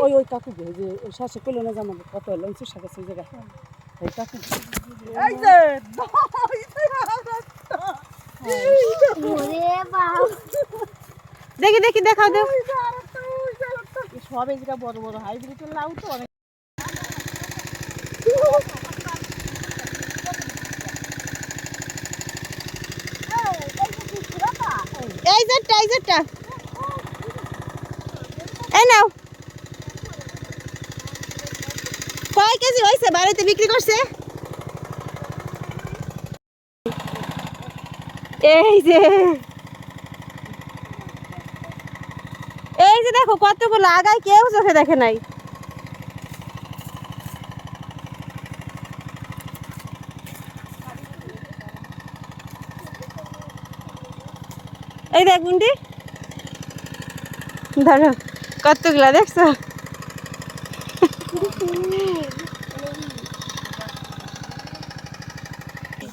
ওই ওই কাকু গে যে ওই শাসে কইলো না যে আমার কত হলো সুসা গেছে ওই জায়গায় ওই কাকু এই যে দেখি দেখি দেখাও দেও সব এই জায়গা বড় বড় হাইব্রিডের লাউ তো অনেক এই যেটা এই যেটা এই নাও কয় কেজি হয়েছে বাড়িতে বিক্রি করছে? এই যে। এই যে দেখো, কতগুলো আগায় কেউ চোখে দেখে নাই। এই দেখ, গুন্ডি। ধরো, কতগুলা দেখছ?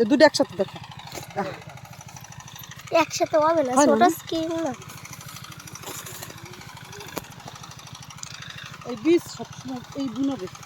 এই দুটো একসাথে দেখো। একসাথে হবে না? ছোট স্কিন না। এই বীজ সবসময় এই বুনো বেশি